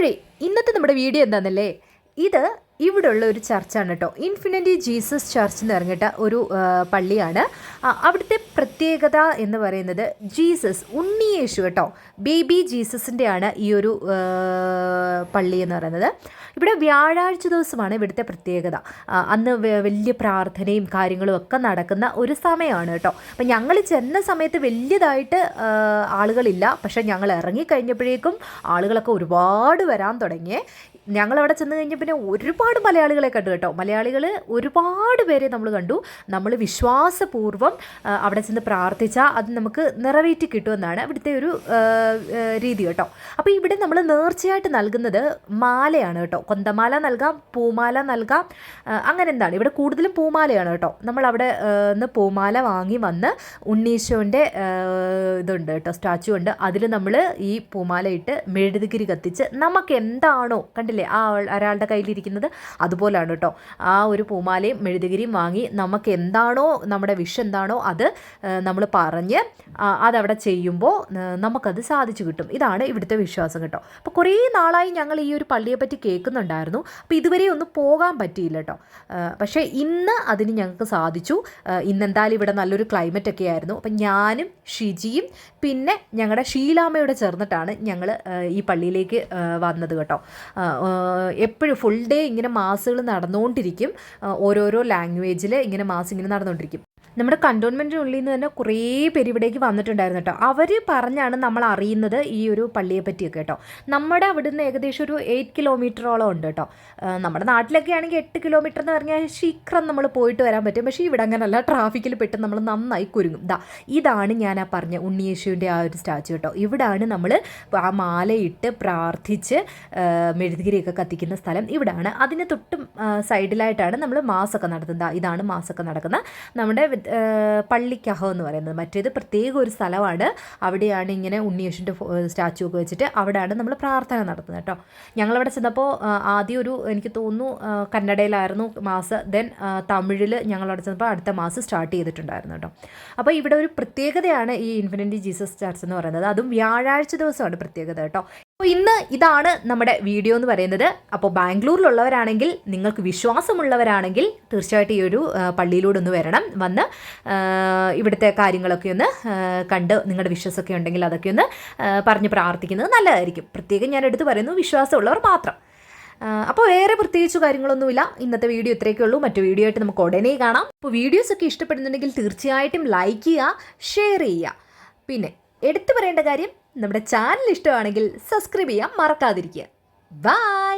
അപ്പോഴേ ഇന്നത്തെ നമ്മുടെ വീഡിയോ എന്താണെന്നല്ലേ ഇത് ഇവിടെയുള്ള ഒരു ചർച്ചാണ് കേട്ടോ ഇൻഫിനിറ്റി ജീസസ് ചർച്ച് എന്ന് പറഞ്ഞിട്ട് ഒരു പള്ളിയാണ്. അവിടുത്തെ പ്രത്യേകത എന്ന് പറയുന്നത് ജീസസ് ഉണ്ണിയേശു കേട്ടോ ബേബി ജീസസിന്റെയാണ് ഈ ഒരു പള്ളി എന്ന് പറയുന്നത്. ഇവിടെ വ്യാഴാഴ്ച ദിവസമാണ് ഇവിടുത്തെ പ്രത്യേകത. അന്ന് വലിയ പ്രാർത്ഥനയും കാര്യങ്ങളും ഒക്കെ നടക്കുന്ന ഒരു സമയമാണ് കേട്ടോ അപ്പം ഞങ്ങൾ ചെന്ന സമയത്ത് വലിയതായിട്ട് ആളുകളില്ല. പക്ഷേ ഞങ്ങൾ ഇറങ്ങിക്കഴിഞ്ഞപ്പോഴേക്കും ആളുകളൊക്കെ ഒരുപാട് വരാൻ തുടങ്ങിയേ ഞങ്ങളവിടെ ചെന്ന് കഴിഞ്ഞ പിന്നെ ഒരുപാട് മലയാളികളെ കണ്ടു കേട്ടോ. മലയാളികൾ ഒരുപാട് പേരെ നമ്മൾ കണ്ടു. നമ്മൾ വിശ്വാസപൂർവം അവിടെ ചെന്ന് പ്രാർത്ഥിച്ചാൽ അത് നമുക്ക് നിറവേറ്റി കിട്ടുമെന്നാണ് ഇവിടുത്തെ ഒരു രീതി കേട്ടോ. അപ്പോൾ ഇവിടെ നമ്മൾ നേർച്ചയായിട്ട് നൽകുന്നത് മാലയാണ് കേട്ടോ. കൊന്തമാല നൽകാം പൂമാല നൽകാം അങ്ങനെ എന്താണ്. ഇവിടെ കൂടുതലും പൂമാലയാണ് കേട്ടോ. നമ്മൾ അവിടെ നിന്ന് പൂമാല വാങ്ങി വന്ന് ഉണ്ണീശോന്റെ ഇതുണ്ട് കേട്ടോ സ്റ്റാച്ചു ഉണ്ട്. അതിൽ നമ്മൾ ഈ പൂമാല ഇട്ട് കത്തിച്ച് നമുക്ക് എന്താണോ കണ്ടില്ലേ? ആ ആൾ- ഒരാളുടെ കയ്യിലിരിക്കുന്നത് അതുപോലാണ് കേട്ടോ ആ ഒരു പൂമാലയും മെഴുതുകിരിയും വാങ്ങി നമുക്ക് എന്താണോ നമ്മുടെ വിഷ് എന്താണോ അത് നമ്മൾ പറഞ്ഞ് ആ, അതവിടെ ചെയ്യുമ്പോൾ നമുക്കത് സാധിച്ചു കിട്ടും. ഇതാണ് ഇവിടുത്തെ വിശ്വാസം കേട്ടോ. അപ്പോൾ കുറേ നാളായി ഞങ്ങൾ ഈ ഒരു പള്ളിയെപ്പറ്റി കേൾക്കുന്നുണ്ടായിരുന്നു. അപ്പോൾ ഇതുവരെ ഒന്നും പോകാൻ പറ്റിയില്ല കേട്ടോ പക്ഷേ ഇന്ന് അതിന് ഞങ്ങൾക്ക് സാധിച്ചു. ഇന്നെന്തായാലും ഇവിടെ നല്ലൊരു ക്ലൈമറ്റ് ഒക്കെ ആയിരുന്നു. അപ്പം ഞാനും ഷിജിയും പിന്നെ ഞങ്ങളുടെ ഷീലാമ്മയോട് ചേർന്നിട്ടാണ് ഞങ്ങൾ ഈ പള്ളിയിലേക്ക് ആ, വന്നത് കേട്ടോ. എപ്പോഴും ഫുൾ ഡേ ഇങ്ങനെ മാസുകൾ നടന്നുകൊണ്ടിരിക്കും ഓരോരോ ലാംഗ്വേജിൽ ഇങ്ങനെ മാസ് ഇങ്ങനെ നടന്നുകൊണ്ടിരിക്കും നമ്മുടെ കണ്ടോൺമെന്റിനുള്ളിൽ നിന്ന് തന്നെ കുറേ പേര് ഇവിടേക്ക് വന്നിട്ടുണ്ടായിരുന്നു കേട്ടോ. അവർ പറഞ്ഞാണ് നമ്മൾ അറിയുന്നത് ഈ ഒരു പള്ളിയെ പറ്റിയൊക്കെ കേട്ടോ. നമ്മുടെ അവിടുന്ന് ഏകദേശം ഒരു എയ്റ്റ് കിലോമീറ്ററോളം ഉണ്ട് കേട്ടോ. നമ്മുടെ നാട്ടിലൊക്കെ ആണെങ്കിൽ എട്ട് കിലോമീറ്റർ എന്ന് പറഞ്ഞാൽ ശീഘ്രം നമ്മൾ പോയിട്ട് വരാൻ പറ്റും. പക്ഷേ ഇവിടെ അങ്ങനല്ല. ട്രാഫിക്കിൽ പെട്ട് നമ്മൾ നന്നായി കുരുങ്ങും. ദാ ഇതാണ് ഞാൻ ആ പറഞ്ഞ ഉണ്ണിയേശുവിന്റെ ആ ഒരു സ്റ്റാച്ചു കേട്ടോ. ഇവിടാണ് നമ്മൾ ആ മാലയിട്ട് പ്രാർത്ഥിച്ച് മെഴുതിരിയൊക്കെ കത്തിക്കുന്ന സ്ഥലം. ഇവിടാണ്. അതിന് തൊട്ടും സൈഡിലായിട്ടാണ് നമ്മൾ മാസൊക്കെ നടത്തുന്നത്. ഇതാണ് മാസൊക്കെ നടക്കുന്ന നമ്മുടെ പള്ളിക്കഹം എന്ന് പറയുന്നത്. മറ്റേത് പ്രത്യേക ഒരു സ്ഥലമാണ്. അവിടെയാണ് ഇങ്ങനെ ഉണ്ണിയേശുവിന്റെ സ്റ്റാച്ചു ഒക്കെ വെച്ചിട്ട് അവിടെയാണ് നമ്മൾ പ്രാർത്ഥന നടത്തുന്നത് കേട്ടോ. ഞങ്ങളവിടെ ചെന്നപ്പോൾ ആദ്യം ഒരു എനിക്ക് തോന്നുന്നു കന്നഡയിലായിരുന്നു മാസ്. ദെൻ തമിഴിൽ ഞങ്ങളവിടെ ചെന്നപ്പോൾ അടുത്ത മാസം സ്റ്റാർട്ട് ചെയ്തിട്ടുണ്ടായിരുന്നു കേട്ടോ. അപ്പോൾ ഇവിടെ ഒരു പ്രത്യേകതയാണ് ഈ ഇൻഫിനിറ്റി ജീസസ് ചർച്ച് എന്ന് പറയുന്നത്. അതും വ്യാഴാഴ്ച ദിവസമാണ് പ്രത്യേകത കേട്ടോ. അപ്പോൾ ഇന്ന് ഇതാണ് നമ്മുടെ വീഡിയോ എന്ന് പറയുന്നത്. അപ്പോൾ ബാംഗ്ലൂരിലുള്ളവരാണെങ്കിൽ നിങ്ങൾക്ക് വിശ്വാസമുള്ളവരാണെങ്കിൽ തീർച്ചയായിട്ടും ഈ ഒരു പള്ളിയിലൂടെ ഒന്ന് വരണം. വന്ന് ഇവിടുത്തെ കാര്യങ്ങളൊക്കെ ഒന്ന് കണ്ട് നിങ്ങളുടെ വിശ്വാസമൊക്കെ ഉണ്ടെങ്കിൽ അതൊക്കെ ഒന്ന് പറഞ്ഞ് പ്രാർത്ഥിക്കുന്നത് നല്ലതായിരിക്കും. പ്രത്യേകം ഞാൻ എടുത്ത് പറയുന്നു വിശ്വാസമുള്ളവർ മാത്രം. അപ്പോൾ വേറെ പ്രത്യേകിച്ച് കാര്യങ്ങളൊന്നുമില്ല. ഇന്നത്തെ വീഡിയോ ഇത്രയൊക്കെ ഉള്ളൂ. മറ്റു വീഡിയോ ആയിട്ട് നമുക്ക് ഉടനെ കാണാം. അപ്പോൾ വീഡിയോസ് ഒക്കെ ഇഷ്ടപ്പെടുന്നുണ്ടെങ്കിൽ തീർച്ചയായിട്ടും ലൈക്ക് ചെയ്യുക ഷെയർ ചെയ്യുക. പിന്നെ എടുത്തു പറയേണ്ട കാര്യം നമ്മുടെ ചാനൽ ഇഷ്ടമാണെങ്കിൽ സബ്സ്ക്രൈബ് ചെയ്യാൻ മറക്കാതിരിക്കുക. ബൈ!